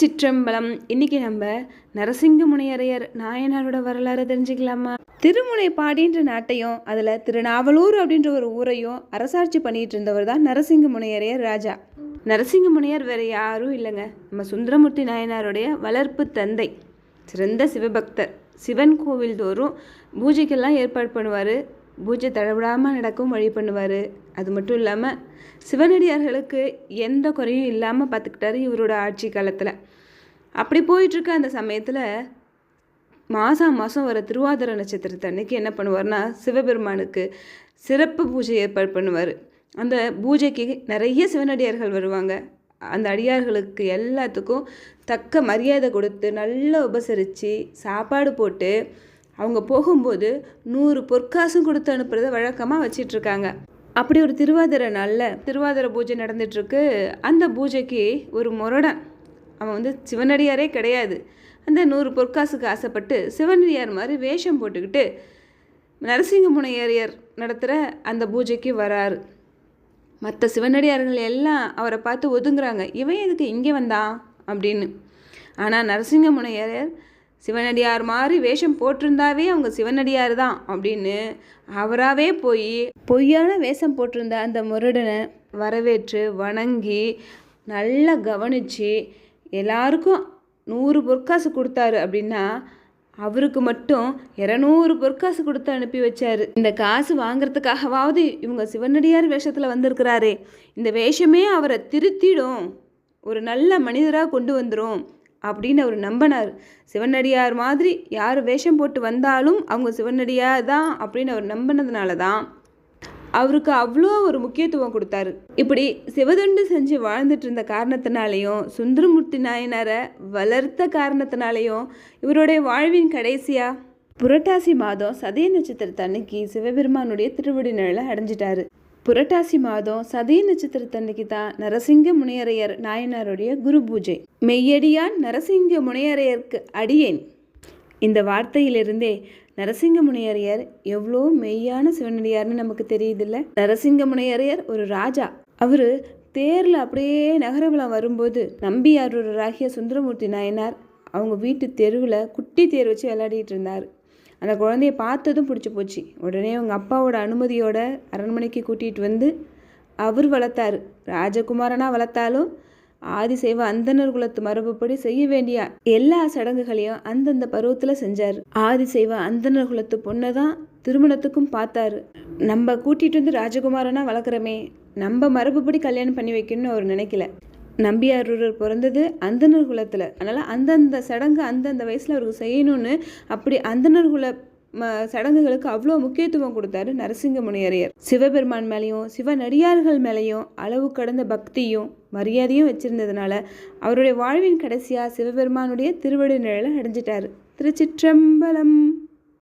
திருச்சிற்றம்பலம். இன்னைக்கு நம்ம நரசிங்க முனையரையர் நாயனாரோட வரலாறு தெரிஞ்சுக்கலாமா? திருமுனைப்பாடின்ற நாட்டையும் அதில் திருநாவலூர் அப்படின்ற ஒரு ஊரையும் அரசாட்சி பண்ணிட்டு இருந்தவர் தான் நரசிங்க முனையரையர் ராஜா. நரசிங்க முனையர் வேற யாரும் இல்லைங்க. நம்ம சுந்தரமூர்த்தி நாயனாருடைய வளர்ப்பு தந்தை சிறந்த சிவபக்தர். சிவன் கோவில் தோறும் பூஜைக்கெல்லாம் ஏற்பாடு பண்ணுவார். பூஜை தடவிடாமல் நடக்கும் வழி பண்ணுவார். அது மட்டும் இல்லாமல் சிவனடியார்களுக்கு எந்த குறையும் இல்லாமல் பார்த்துக்கிட்டாரு இவரோட ஆட்சி காலத்தில். அப்படி போயிட்டுருக்க அந்த சமயத்தில் மாதம் மாதம் வர திருவாதிர நட்சத்திரத்தை அன்னைக்கு என்ன பண்ணுவார்னா சிவபெருமானுக்கு சிறப்பு பூஜை ஏற்பாடு பண்ணுவார். அந்த பூஜைக்கு நிறைய சிவனடியார்கள் வருவாங்க. அந்த அடியார்களுக்கு எல்லாத்துக்கும் தக்க மரியாதை கொடுத்து நல்லா உபசரித்து சாப்பாடு போட்டு அவங்க போகும்போது நூறு பொற்காசும் கொடுத்து அனுப்புறத வழக்கமாக வச்சிட்ருக்காங்க. அப்படி ஒரு திருவாதிரை நாளில் திருவாதிரை பூஜை நடந்துட்டுருக்கு அந்த பூஜைக்கு ஒரு முரடன் அவன் வந்து சிவனடியாரே கிடையாது. அந்த நூறு பொற்காசுக்கு ஆசைப்பட்டு சிவனடியார் மாதிரி வேஷம் போட்டுக்கிட்டு நரசிங்கமுனையரியர் நடத்துகிற அந்த பூஜைக்கு வராரு. மற்ற சிவனடியார்கள் எல்லாம் அவரை பார்த்து ஒதுங்குறாங்க. இவன் எதுக்கு இங்கே வந்தான்? அப்படின்னு. ஆனால் நரசிங்க சிவனடியார் மாதிரி வேஷம் போட்டிருந்தாவே அவங்க சிவனடியார் தான் அப்படின்னு அவராகவே போய் பொய்யான வேஷம் போட்டிருந்த அந்த முரடனை வரவேற்று வணங்கி நல்லா கவனித்து எல்லாருக்கும் நூறு பொற்காசு கொடுத்தாரு அப்படின்னா அவருக்கு மட்டும் இரநூறு பொற்காசு கொடுத்து அனுப்பி வச்சாரு. இந்த காசு வாங்குறதுக்காகவாவது இவங்க சிவனடியார் வேஷத்தில் வந்திருக்கிறாரே. இந்த வேஷமே அவரை திருத்திடும். ஒரு நல்ல மனிதராக கொண்டு வந்துடும் அப்படின்னு அவர் நம்பினார். சிவனடியார் மாதிரி யார் வேஷம் போட்டு வந்தாலும் அவங்க சிவனடியார் தான் அப்படின்னு அவர் நம்பினதுனால தான் அவருக்கு அவ்வளோ ஒரு முக்கியத்துவம் கொடுத்தாரு. இப்படி சிவதொண்டு செஞ்சு வாழ்ந்துட்டு இருந்த காரணத்தினாலையும் சுந்தரமூர்த்தி நாயனாரை வளர்த்த காரணத்தினாலையும் இவருடைய வாழ்வின் கடைசியா? புரட்டாசி மாதம் சதய நட்சத்திரத்தன்னைக்கு சிவபெருமானுடைய திருவடி நிழலை அடைஞ்சிட்டாரு. புரட்டாசி மாதம் சதய நட்சத்திரத்தன்னைக்கு தான் நரசிங்க முனையரையர் நாயனாருடைய குரு பூஜை. மெய்யடியான் நரசிங்க முனையரையருக்கு அடியேன். இந்த வார்த்தையிலிருந்தே நரசிங்க முனையரையர் எவ்வளோ மெய்யான சிவனடியார்னு நமக்கு தெரியுதில்ல? நரசிங்க முனையரையர் ஒரு ராஜா. அவர் தேரில் அப்படியே நகரவலம் வரும்போது நம்பியாரூரராகிய சுந்தரமூர்த்தி நாயனார் அவங்க வீட்டு தெருவில் குட்டி தேர் வச்சு விளையாடிட்டு இருந்தார். அந்த குழந்தைய பார்த்ததும் பிடிச்சி போச்சு. உடனே அவங்க அப்பாவோட அனுமதியோட அரண்மனைக்கு கூட்டிகிட்டு வந்து அவர் வளர்த்தாரு. ராஜகுமாரனாக வளர்த்தாலும் ஆதிசைவ அந்தனர் குலத்து மரபுப்படி செய்ய வேண்டிய எல்லா சடங்குகளையும் அந்தந்த பருவத்தில் செஞ்சார். ஆதிசைவ அந்தனர் குலத்து பொண்ணை தான் திருமணத்துக்கும் பார்த்தாரு. நம்ம கூட்டிகிட்டு வந்து ராஜகுமாரனாக வளர்க்குறமே நம்ம மரபுப்படி கல்யாணம் பண்ணி வைக்கணும்னு அவர் நினைக்கல. நம்பியாரூரர் பிறந்தது அந்தனர் குலத்தில். அதனால் அந்தந்த சடங்கு அந்தந்த வயசில் அவருக்கு செய்யணும்னு அப்படி அந்தனர் குல ம சடங்குகளுக்கு அவ்வளோ முக்கியத்துவம் கொடுத்தாரு நரசிங்க முனியரையர். சிவபெருமான் மேலேயும் சிவனடியார்கள் மேலேயும் அளவு கடந்த பக்தியும் மரியாதையும் வச்சிருந்ததுனால அவருடைய வாழ்வின் கடைசியாக சிவபெருமானுடைய திருவடி நிழலை அடைஞ்சிட்டாரு. திருச்சிற்றம்பலம்.